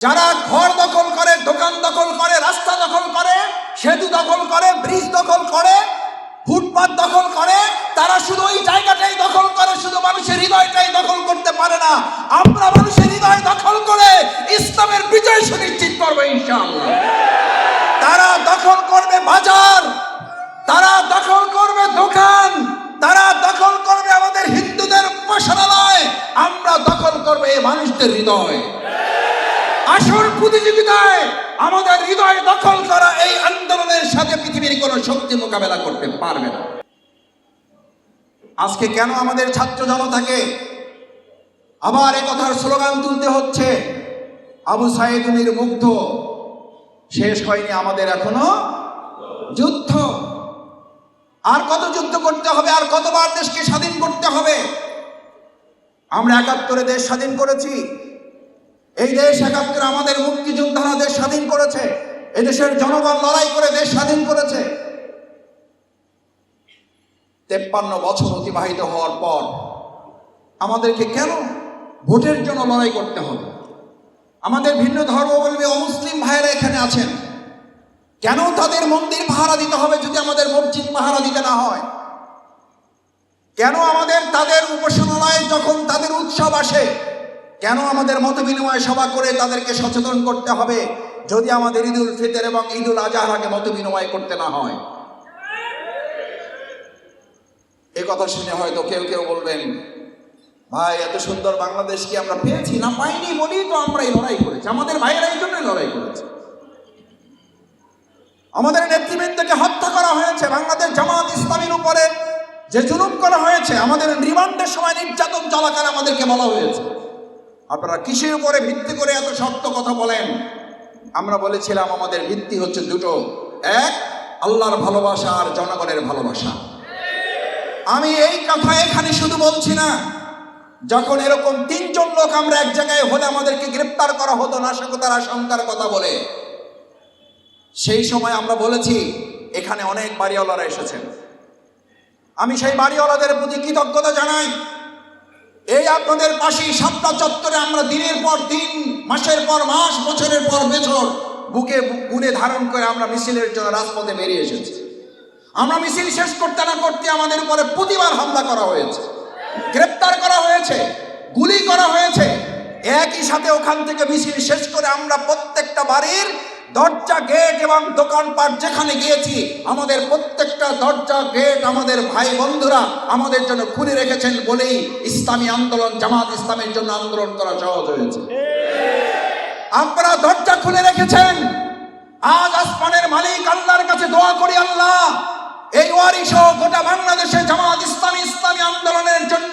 যারা ঘর দখল করে, দোকান দখল করে, রাস্তা দখল করে, সেতু দখল করে, ব্রিজ দখল করে, ফুটপাত দখল করে, তারা শুধু ওই জায়গাটাই দখল করে, শুধু মানুষের হৃদয়টাই দখল করতে পারে না। আমরা মানুষের হৃদয় দখল করে ইসলামের বিজয় সুনিশ্চিত করব ইনশাআল্লাহ। তারা দখল করবে বাজার, তারা দখল করবে দোকান, তারা দখল করবে আমাদের হিন্দুদের উপাসনালয় আমরা দখল করবে এই মানুষদের হৃদয়। আসল প্রতিযোগিতায় আমাদের হৃদয় দখল করা এই আন্দোলনের সাথে পৃথিবীর কোনো শক্তি মোকাবেলা করতে পারবে না। আজকে কেন আমাদের ছাত্র জনতাকে আবার এ কথার স্লোগান তুলতে হচ্ছে? আবু সাইদুলের মুগ্ধ শেষ হয়নি আমাদের এখনও যুদ্ধ। আর কত যুদ্ধ করতে হবে, আর কতবার দেশকে স্বাধীন করতে হবে? আমরা একাত্তরে দেশ স্বাধীন করেছি। এই দেশ একাত্তরে আমাদের মুক্তিযোদ্ধারা দেশ স্বাধীন করেছে এদেশের জনগণ লড়াই করে দেশ স্বাধীন করেছে। তেপ্পান্ন বছর অতিবাহিত হওয়ার পর আমাদেরকে কেন ভোটের জন্য লড়াই করতে হবে? আমাদের ভিন্ন ধর্মাবলম্বী অমুসলিম ভাইয়েরা এখানে আছেন। কেন তাদের মন্দির পাহারা দিতে হবে যদি আমাদের মসজিদ পাহারা দিতে না হয়? কেন আমাদের তাদের উপাসনালয়ে যখন তাদের উৎসব আসে কেন আমাদের মত বিনিময় সভা করে তাদেরকে সচেতন করতে হবে যদি আমাদের ঈদুল ফিতর এবং ঈদুল আজহার আগে মত বিনিময় করতে না হয়? এ কথা শুনে হয়তো কেউ কেউ বলবেন, ভাই, এত সুন্দর বাংলাদেশ কি আমরা পেয়েছি? না পাইনি বলেই তো আমরা এই লড়াই করেছি। আমাদের ভাইয়েরা এই জন্যই লড়াই করেছে। আমাদের নেতৃবৃন্দকে হত্যা করা হয়েছে। বাংলাদেশ জামাত ইসলামীর উপরে যে জুলুম করা হয়েছে, আমাদের রিমান্ডের সময় নির্যাতন চলাকালে আমাদেরকে বলা হয়েছে। আপনারা কিসের উপরে ভিত্তি করে এত শক্ত কথা বলেন? আমরা বলেছিলাম, আমাদের ভিত্তি হচ্ছে দুটো। এক, আল্লাহর ভালোবাসা আর জনগণের ভালোবাসা। আমি এই কথা এখানে শুধু বলছি না, যখন এরকম তিনজন লোক আমরা এক জায়গায় হলে আমাদেরকে গ্রেপ্তার করা হতো, নাশকতার আশঙ্কার কথা বলে। সেই সময় আমরা বলেছি, এখানে অনেক বাড়িওয়ালারা এসেছেন। আমি সেই বাড়িওয়ালাদের প্রতি কৃতজ্ঞতা জানাই। এই আপনাদের পাশেই সাতটা চত্বরে আমরা দিনের পর দিন, মাসের পর মাস, বছরের পর বছর বুকে বুনে ধারণ করে আমরা মিছিলের জন্য রাজপথে বেরিয়ে এসেছি। আমরা মিছিল শেষ করতে না করতে আমাদের উপরে প্রতিবার হামলা করা হয়েছে। গ্রেপ্তার করা হয়েছে, গুলি করা হয়েছে। একই সাথে ওখান থেকে মিছিল শেষ করে আমরা প্রত্যেকটা বাড়ির দরজা গেট এবং দোকানপাট যেখানে গিয়েছি, আমাদের প্রত্যেকটা দরজা গেট আমাদের ভাই বন্ধুরা আমাদের জন্য খুলে রেখেছেন বলেই ইসলামী আন্দোলন, জামাত ইসলামের জন্য আন্দোলন করা সহজ হয়েছে। আপনারা দরজা খুলে রেখেছেন। আজ আসমানের মালিক আল্লাহর কাছে দোয়া করি আল্লাহ, এই ওয়ারি সহ গোটা বাংলাদেশে জামাত ইসলামী ইসলামী আন্দোলনের জন্য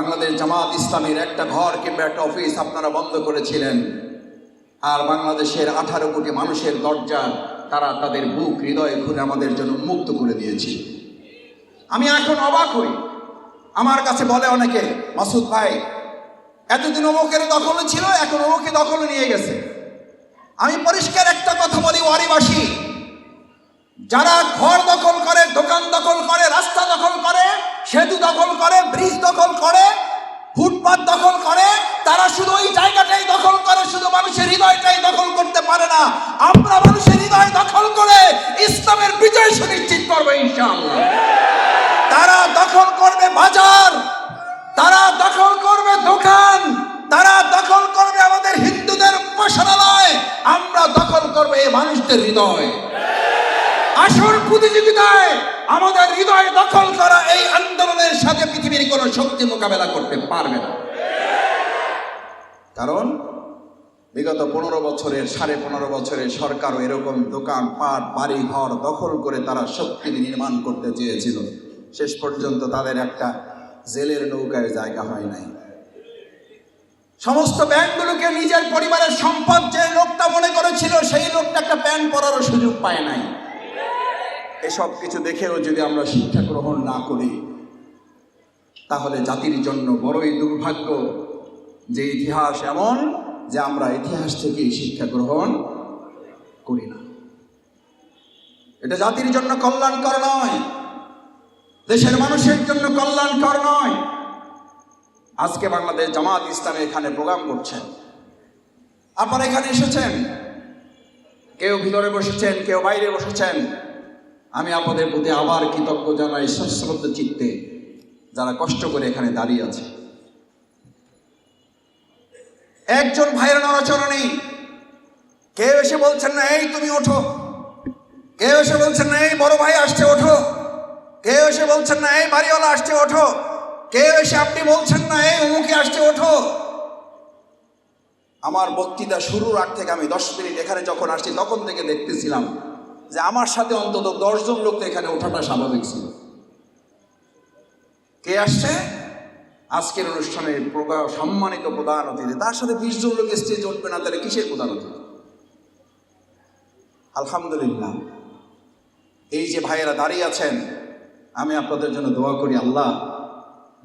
বাংলাদেশ জামাত ইসলামের একটা ঘর কিংবা একটা অফিস আপনারা বন্ধ করেছিলেন। আর বাংলাদেশের আঠারো কোটি মানুষের দরজা তারা তাদের বুক, হৃদয় খুলে আমাদের জন্য মুক্ত করে দিয়েছে। আমি এখন অবাক হই। আমার কাছে বলে অনেকে, মাসুদ ভাই, এতদিন অমুকের দখলে ছিল, এখন অমুকে দখলে নিয়ে গেছে। আমি পরিষ্কার একটা কথা বলি, ওয়ারিবাসী, যারা ঘর দখল করে, দোকান দখল করে, রাস্তা দখল করে সেতু দখল করে, ব্রিজ দখল করে, ফুটপাত দখল করে, তারা শুধু ওই জায়গাটাই দখল করে, শুধু মানুষের হৃদয়টাই দখল করতে পারে না। আমরা মানুষের হৃদয় দখল করে ইসলামের বিজয় সুনিশ্চিত করব ইনশাআল্লাহ। তারা দখল করবে বাজার, তারা দখল করবে দোকান, তারা দখল করবে আমাদের হিন্দুদের উপাসনালয় আমরা দখল করবে এই মানুষদের হৃদয়। আসল প্রতিযোগিতায় আমাদের হৃদয় দখল করা এই আন্দোলনের সাথে পৃথিবীর কোনো শক্তি মোকাবেলা করতে পারবে না। কারণ বিগত পনেরো বছরের, সাড়ে পনেরো বছরের সরকারও এরকম দোকান, পাট, বাড়ি, ঘর দখল করে তারা শক্তি নির্মাণ করতে চেয়েছিল। শেষ পর্যন্ত তাদের একটা জেলের নৌকায় জায়গা হয় নাই। সমস্ত ব্যাংকগুলোকে নিজের পরিবারের সম্পদ যে লোকটা মনে করেছিল, সেই লোকটা একটা প্যান্ট পরারও সুযোগ পায় নাই। এসব কিছু দেখেও যদি আমরা শিক্ষা গ্রহণ না করি, তাহলে জাতির জন্য বড়ই দুর্ভাগ্য যে ইতিহাস এমন যে আমরা ইতিহাস থেকেই শিক্ষা গ্রহণ করি না। এটা জাতির জন্য কল্যাণকর নয়, দেশের মানুষের জন্য কল্যাণকর নয়। আজকে বাংলাদেশ জামাত ইসলামে এখানে প্রোগ্রাম করছেন। আপনারা এখানে এসেছেন? কেউ ভিতরে বসেছেন, কেউ বাইরে বসেছেন? আমি আপনাদের প্রতি আবার কৃতজ্ঞ জানাই সশ্রদ্ধ চিত্তে যারা কষ্ট করে এখানে দাঁড়িয়ে আছে। একজন ভাইয়ের নড়াচড়া নেই। কেউ এসে বলছেন না, এই তুমি ওঠো। কেউ এসে বলছেন না, এই বড় ভাই আসছে, ওঠো। কেউ এসে বলছেন না, এই বাড়িওয়ালা আসছে, ওঠো। কেউ এসে আপনি বলছেন না, এই অমুকে আসছে, ওঠো। আমার বক্তৃতা শুরুর আগ থেকে আমি দশ মিনিট এখানে যখন আসছি, তখন থেকে দেখতেছিলাম যে আমার সাথে অন্তত দশজন লোক তো এখানে ওঠাটা স্বাভাবিক ছিল। কে আসছে? আজকের অনুষ্ঠানের সম্মানিত প্রধান অতিথি। তার সাথে বিশ জন লোক স্টেজে উঠবে না, তাহলে কিসের প্রধান অতিথি? আলহামদুলিল্লাহ। এই যে ভাইয়েরা দাঁড়িয়ে আছেন, আমি আপনাদের জন্য দোয়া করি, আল্লাহ,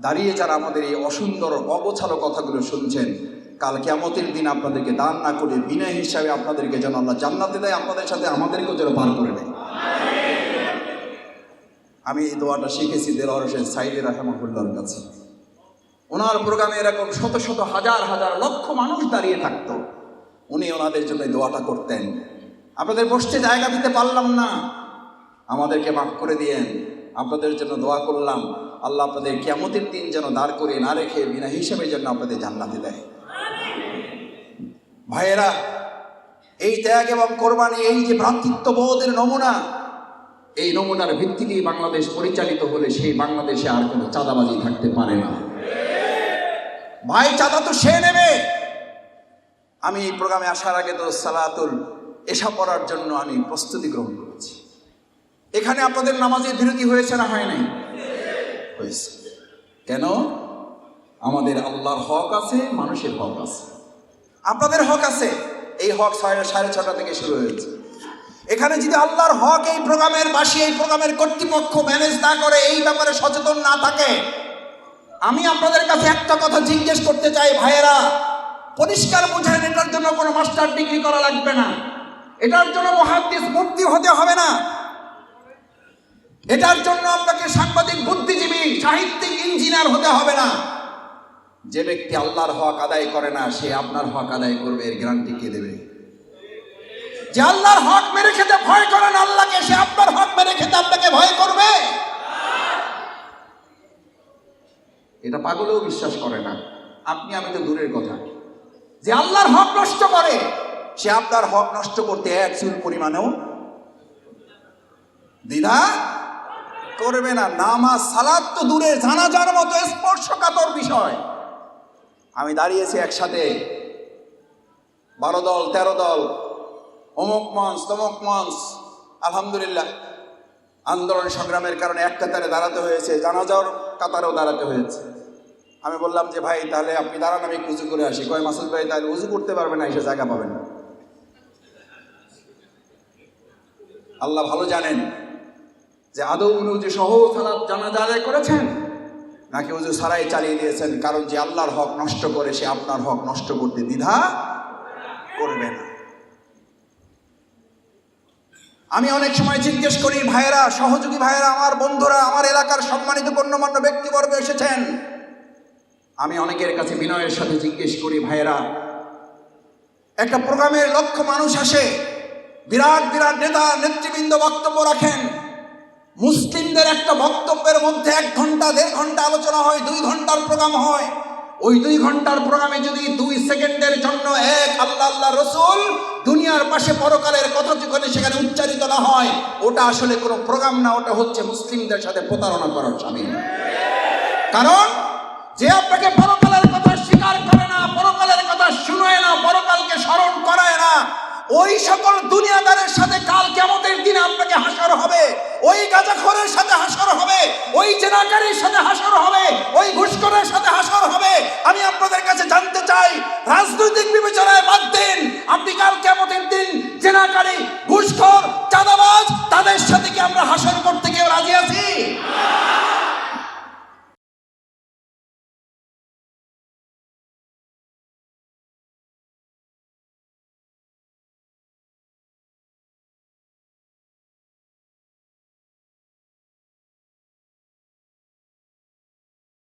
দাঁড়িয়ে যারা আমাদের এই অসুন্দর, অগোছালো কথাগুলো শুনছেন কাল কেমতের দিন আপনাদেরকে দান না করে বিনয় হিসাবে আপনাদেরকে যেন আল্লাহ জান্নাতে দেয়, আপনাদের সাথে আমাদেরকেও যেন পার করে নেয়। আমি এই দোয়াটা শিখেছি দেলোয়ার হোসেন সাইদি কাছে। ওনার প্রোগ্রামে এরকম শত শত হাজার হাজার লক্ষ মানুষ দাঁড়িয়ে থাকত। উনি ওনাদের জন্য দোয়াটা করতেন। আপনাদের বসতে জায়গা দিতে পারলাম না। আমাদেরকে মাফ করে দিয়েন। আপনাদের জন্য দোয়া করলাম। আল্লাহ আপনাদের কেমতের দিন যেন দাঁড় করে না রেখে বিনা হিসেবে যেন আপনাদের জান্নাতে দেয়। ভাইয়েরা, এই ত্যাগ এবং কোরবানি, এই যে ভ্রাতৃত্ববোধের নমুনা, এই নমুনার ভিত্তিতেই বাংলাদেশ পরিচালিত হলে সেই বাংলাদেশে আর কোনো চাঁদাবাজি থাকতে পারে না। ভাই, চাঁদা তো সে নেবে। আমি এই প্রোগ্রামে আসার আগে তো সালাতুল এসা পড়ার জন্য আমি প্রস্তুতি গ্রহণ করেছি। এখানে আপনাদের নামাজের বিরতি হয়েছে না হয় নাই? হয়েছে। কেন? আমাদের আল্লাহর হক আছে, মানুষের হক আছে। আপনাদের হক আছে। এই হক সাড়ে সাড়ে ছটা থেকে শুরু হয়েছে। এখানে যদি আল্লাহর হক এই প্রোগ্রামের বাসী, এই প্রোগ্রামের কর্তৃপক্ষ ম্যানেজ না করে, এই ব্যাপারে সচেতন না থাকে, আমি আপনাদের কাছে একটা কথা জিজ্ঞেস করতে চাই, ভাইয়েরা, পরিষ্কার বুঝেন, এটার জন্য কোনো মাস্টার ডিগ্রি করা লাগবে না। এটার জন্য মহাদ্দেশ মুক্তি হতে হবে না। এটার জন্য আপনাকে সাংবাদিক, বুদ্ধিজীবী, সাহিত্যিক, ইঞ্জিনিয়ার হতে হবে না। যে ব্যক্তি আল্লাহর হক আদায় করে না, সে আপনার হক আদায় করবে, এর গ্যারান্টি কে দেবে? যে আল্লাহর হক মেরে খেতে ভয় করেন আল্লাহকে, সে আপনার হক মেরে খেতে আপনাকে ভয় করবে? এটা পাগলেও বিশ্বাস করে না। আপনি আমি তো দূরের কথা। যে আল্লাহর হক নষ্ট করে, সে আপনার হক নষ্ট করতে এক চুল পরিমাণেও দ্বিধা করবে না। নামাজ, সালাদ তো দূরে জানাজার মতো স্পর্শকাতর বিষয়। আমি দাঁড়িয়েছি একসাথে। বারো দল, তেরো দল, অমুক মঞ্চ, তমুক মঞ্চ, আলহামদুলিল্লাহ। আন্দোলন সংগ্রামের কারণে এক কাতারে দাঁড়াতে হয়েছে, জানাজার কাতারেও দাঁড়াতে হয়েছে। আমি বললাম যে, ভাই, তাহলে আপনি দাঁড়ান, আমি উজু করে আসি। কয়, মাসুদ ভাই, তাহলে উজু করতে পারবে না, এসে জায়গা পাবেন না। আল্লাহ ভালো জানেন যে, আদৌ উনি উজু সহ সালাদ জানাজা আদায় করেছেন নাকি উজু সারাই চালিয়ে দিয়েছেন? কারণ যে আল্লাহর হক নষ্ট করে, সে আপনার হক নষ্ট করতে দ্বিধা করবে না। আমি অনেক সময় জিজ্ঞেস করি, ভাইয়েরা, সহযোগী ভাইয়েরা, আমার বন্ধুরা, আমার এলাকার সম্মানিত গণ্যমান্য ব্যক্তিবর্গ এসেছেন? আমি অনেকের কাছে বিনয়ের সাথে জিজ্ঞেস করি, ভাইয়েরা, একটা প্রোগ্রামের লক্ষ্য মানুষ আসে, বিরাট বিরাট নেতা, নেতৃবৃন্দ বক্তব্য রাখেন। মুসলিমদের একটা বক্তব্যের মধ্যে এক ঘণ্টা, দেড় ঘণ্টা আলোচনা হয়, দুই ঘণ্টার প্রোগ্রাম হয়। ওই দুই ঘণ্টার প্রোগ্রামে যদি দুই সেকেন্ডের জন্য এক আল্লাহ আল্লাহ রসুল দুনিয়ার পাশে পরকালের কথা যখন সেখানে উচ্চারিত না হয়, ওটা আসলে কোনো প্রোগ্রাম না, ওটা হচ্ছে মুসলিমদের সাথে প্রতারণা করার সামিল কারণ, যে আপনাকে পরকালের কথা স্বীকার করে না, পরকালের কথা শুনোয় না, পরকালকে স্মরণ করায় না ওই সকল দুনিয়াদারের সাথে কাল কেমতের দিনে আপনাকে হাসার হবে। ওই গাজাখরের সাথে হাসার হবে, ওই জেনাকারীর সাথে হাসার হবে, ওই ঘুষখরের সাথে হাসার হবে। আমি আপনাদের কাছে জানতে চাই, রাজনৈতিক বিবেচনায় বাদ দিন। আপনি কাল কেমতের দিন চেনাকারী ঘুষখর, চাঁদাবাজ, তাদের সাথে কি আমরা হাসার করব?